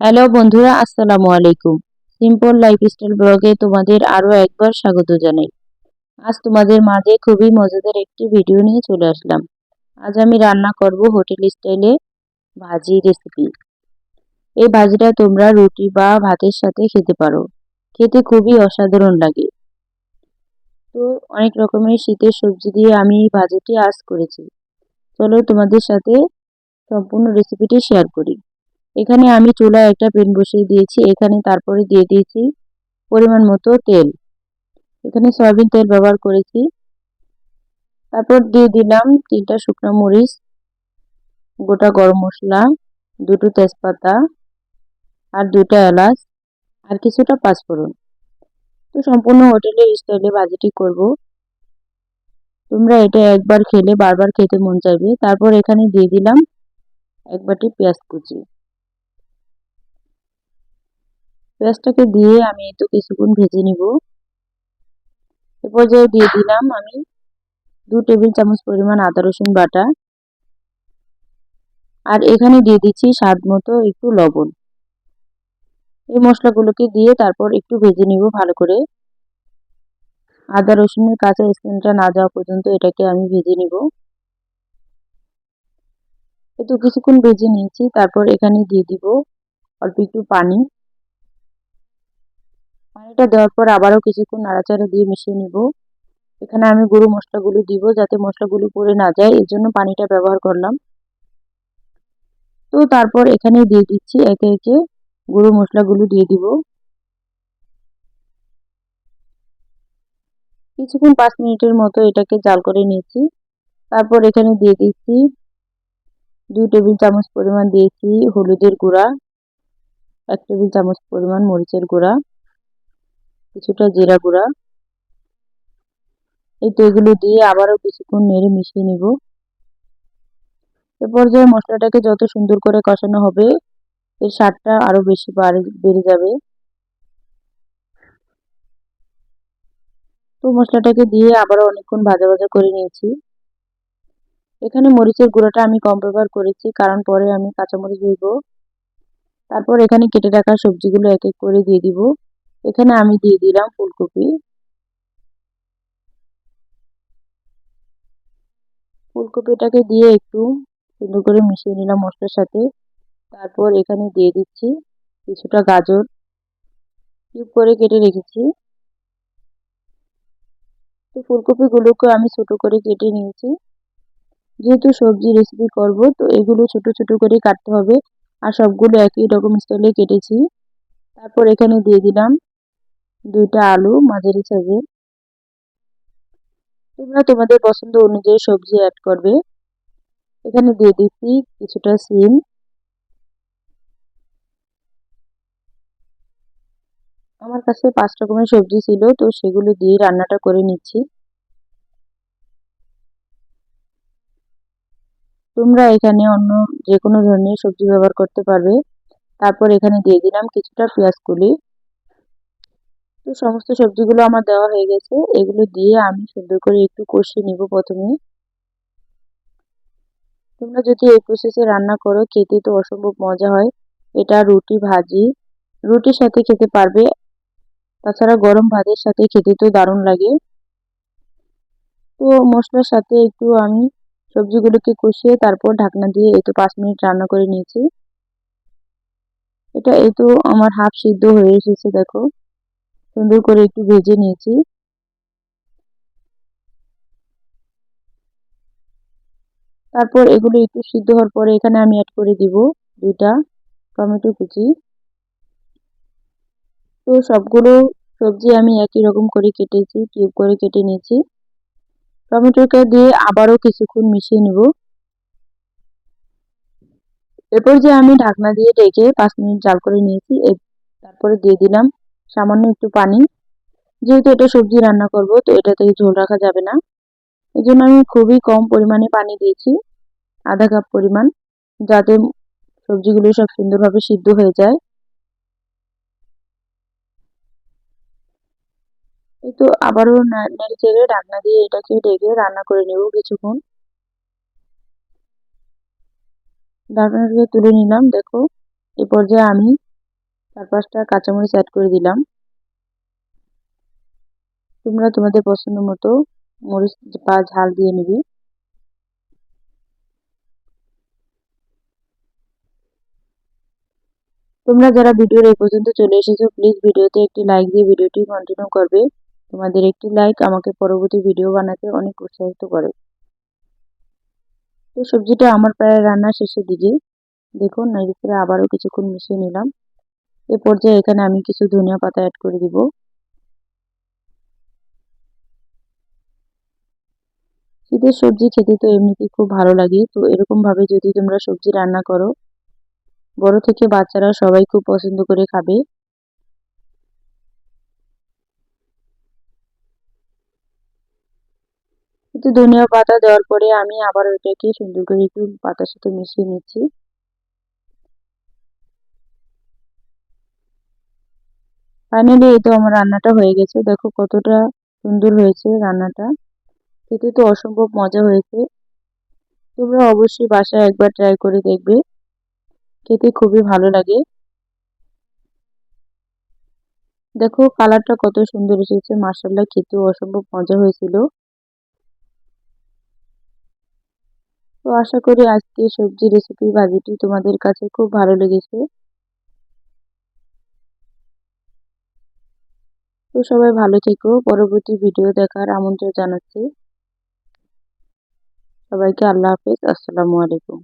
Hello বন্ধুরা, আসসালামু আলাইকুম। সিম্পল লাইফস্টাইল ব্লগে তোমাদের আরও একবার স্বাগত জানাই। আজ তোমাদের মাঝে খুবই মজাদার একটি ভিডিও নিয়ে চলে আসলাম। আজ আমি রান্না করব হোটেল স্টাইলে ভাজি রেসিপি এই ভাজিটা তোমরা রুটি বা ভাতের সাথে খেতে পারো। খেতে খুবই অসাধারণ লাগে। তো অনেক রকমের শীতের সবজি দিয়ে আমি এই ভাজিটি আজ করেছি। চলো তোমাদের সাথে সম্পূর্ণ রেসিপিটি শেয়ার করি। এখানে আমি চুলায় একটা পেন বসিয়ে দিয়েছি, এখানে তারপরে দিয়ে দিয়েছি পরিমাণ মতো তেল। এখানে সয়াবিন তেল ব্যবহার করেছি। তারপর দিয়ে দিলাম তিনটা শুকনো মরিচ, গোটা গরম মশলা, দুটো তেজপাতা আর দুটা এলাচ আর কিছুটা পাঁচফোড়ন। তো সম্পূর্ণ হোটেলের স্টাইলে ভাজিটি করব। তোমরা এটা একবার খেলে, বারবার খেতে মন চাইবে। তারপর এখানে দিয়ে দিলাম এক বাটি পেঁয়াজ কুচি। পেঁয়াজটাকে দিয়ে আমি একটু কিছুক্ষণ ভেজে নিব। এ পর্যায়ে দিয়ে দিলাম আমি দু টেবিল চামচ পরিমাণ আদা রসুন বাটা। আর এখানে দিয়ে দিচ্ছি স্বাদ মতো একটু লবণ। এই মশলাগুলোকে দিয়ে তারপর একটু ভেজে নিব ভালো করে। আদা রসুনের কাঁচা স্মেলটা না যাওয়া পর্যন্ত এটাকে আমি ভেজে নিব। একটু কিছুক্ষণ ভেজে নিয়েছি, তারপর এখানে দিয়ে দিব অল্প একটু পানি। পানিটা দেওয়ার পর আবারও কিছুক্ষণ নাড়াচাড়া দিয়ে মিশিয়ে নিব। এখানে আমি গুঁড়ো মশলাগুলো দিব যাতে মশলাগুলো পড়ে না যায়, এর জন্য পানিটা ব্যবহার করলাম। তো তারপর এখানে দিয়ে দিচ্ছি একে একে গুঁড়ো মশলাগুলো দিয়ে দিব। কিছুক্ষণ পাঁচ মিনিটের মতো এটাকে জাল করে নিয়েছি। তারপর এখানে দিয়ে দিচ্ছি দুই টেবিল চামচ পরিমাণ দিয়েছি হলুদের গুঁড়া, এক টেবিল চামচ পরিমাণ মরিচের গুঁড়া। কিছুটা জিরা গুঁড়া। এই তো এগুলো দিয়ে আবারও কিছুক্ষণ নেড়ে মিশিয়ে নিব। এ পর্যায়ে মশলাটাকে যত সুন্দর করে কষানো হবে, এর স্বাদটা আরও বেশি বেড়ে যাবে। তো মশলাটাকে দিয়ে আবারও অনেকক্ষণ ভাজা ভাজা করে নিয়েছি। এখানে মরিচের গুঁড়োটা আমি কম ব্যবহার করেছি, কারণ পরে আমি কাঁচামরিচ দিব তারপর এখানে কেটে রাখা সবজিগুলো এক এক করে দিয়ে দিব। এখানে আমি দিয়ে দিলাম ফুলকপি। ফুলকপিটাকে দিয়ে একটু সুন্দর করে মিশিয়ে নিলাম মশলার সাথে। তারপর এখানে দিয়ে দিচ্ছি কিছুটা গাজর। কিউব করে কেটে রেখেছি। তো ফুলকপিগুলোকে আমি ছোট করে কেটে নিয়েছি। যেহেতু সবজি রেসিপি করব, তো এগুলো ছোট ছোট করে কাটতে হবে। আর সবগুলো একই রকম স্টাইলে কেটেছি। তারপর এখানে দিয়ে দিলাম দুইটা আলু, মাঝারি সাইজের তোমরা তোমাদের পছন্দ অনুযায়ী সবজি অ্যাড করবে। এখানে দিয়ে দিচ্ছি কিছুটা সিম। আমার কাছে পাঁচ রকমের সবজি ছিল, তো সেগুলো দিয়ে রান্নাটা করে নিচ্ছি। তোমরা এখানে অন্য যে কোনো ধরনের সবজি ব্যবহার করতে পারবে। তারপর এখানে দিয়ে দিলাম কিছুটা পেঁয়াজ কুলি। তো সমস্ত সবজিগুলো আমার দেওয়া হয়ে গেছে। এগুলো দিয়ে আমি সুন্দর করে একটু কষিয়ে নিব প্রথমে। তোমরা যদি এই প্রসেসে রান্না করো, খেতে তো অসম্ভব মজা হয়। এটা রুটি ভাজি। রুটির সাথে খেতে পারবে। তাছাড়া গরম ভাতের সাথে খেতে তো দারুণ লাগে। তো মশলার সাথে একটু আমি সবজিগুলোকে কষিয়ে তারপর ঢাকনা দিয়ে এই তো পাঁচ মিনিট রান্না করে নিয়েছি। এটা এই তো আমার হাফ সিদ্ধ হয়ে এসেছে, দেখো। সুন্দর করে একটু ভেজে নিয়েছি। তারপর এগুলো একটু সিদ্ধ হওয়ার পরে এখানে আমি অ্যাড করে দিব দুইটা টমেটো কুচি। তো সবগুলো সবজি আমি একই রকম করে কেটেছি কিউব করে কেটে নিয়েছি। টমেটোকে দিয়ে আবারও কিছুক্ষণ মিশিয়ে নেব। এরপর যে আমি ঢাকনা দিয়ে ডেকে পাঁচ মিনিট জাল করে নিয়েছি তারপরে দিয়ে দিলাম সামান্য একটু পানি। যেহেতু এটা সবজি রান্না করব, তো এটাতে ঝোল রাখা যাবে না। এই জন্য আমি খুবই কম পরিমাণে পানি দিয়েছি, আধা কাপ পরিমাণ, যাতে সবজিগুলো সব সুন্দরভাবে সিদ্ধ হয়ে যায়। এই তো আবারও নেড়ে চেড়ে ঢাকনা দিয়ে এটাকে ঢেকে রান্না করে নেব কিছুক্ষণ। ঢাকনাটাকে তুলে নিলাম, দেখো, এ পর্যায়ে আমি চার পাঁচটা কাঁচামরিচ অ্যাড করে দিলাম। তোমরা তোমাদের পছন্দ মতো মরিচ বা ঝাল দিয়ে নিবি। তোমরা যারা ভিডিওর এই পর্যন্ত চলে এসেছ প্লিজ ভিডিওতে একটি লাইক দিয়ে ভিডিওটি কন্টিনিউ করবে। তোমাদের একটি লাইক আমাকে পরবর্তী ভিডিও বানাতে অনেক উৎসাহিত করে। তো সবজিটা আমার প্রায় রান্না শেষের দিকে। দেখুন, এর আবারও কিছুক্ষণ মিশিয়ে নিলাম। এ পর্যায়ে এখানে আমি কিছু ধনিয়া পাতা অ্যাড করে দিব। শীতের সবজি খেতে তো এমনিতেই খুব ভালো লাগে, তো এরকমভাবে যদি তোমরা সবজি রান্না করো, বড় থেকে বাচ্চারা সবাই খুব পছন্দ করে খাবে। একটু ধনিয়া পাতা দেওয়ার পরে আমি আবার ওইটাকে সুন্দর করে একটু পাতার সাথে মিশিয়ে নিচ্ছি। ফাইনালি এই তো আমার রান্নাটা হয়ে গেছে। দেখো কতটা সুন্দর হয়েছে রান্নাটা। খেতে তো অসম্ভব মজা হয়েছে। তোমরা অবশ্যই বাসায় একবার ট্রাই করে দেখবে। খেতে খুবই ভালো লাগে। দেখো কালারটা কত সুন্দর এসেছে। মার্শাল্লাহ খেতেও অসম্ভব মজা হয়েছিল। তো আশা করি আজকে সবজি রেসিপি ভাজিটি তোমাদের কাছে খুব ভালো লেগেছে। তো সবাই ভালো থেকো। পরবর্তী ভিডিও দেখার আমন্ত্রণ জানাচ্ছি। সবাইকে আল্লাহ হাফিজ। আসসালামু আলাইকুম।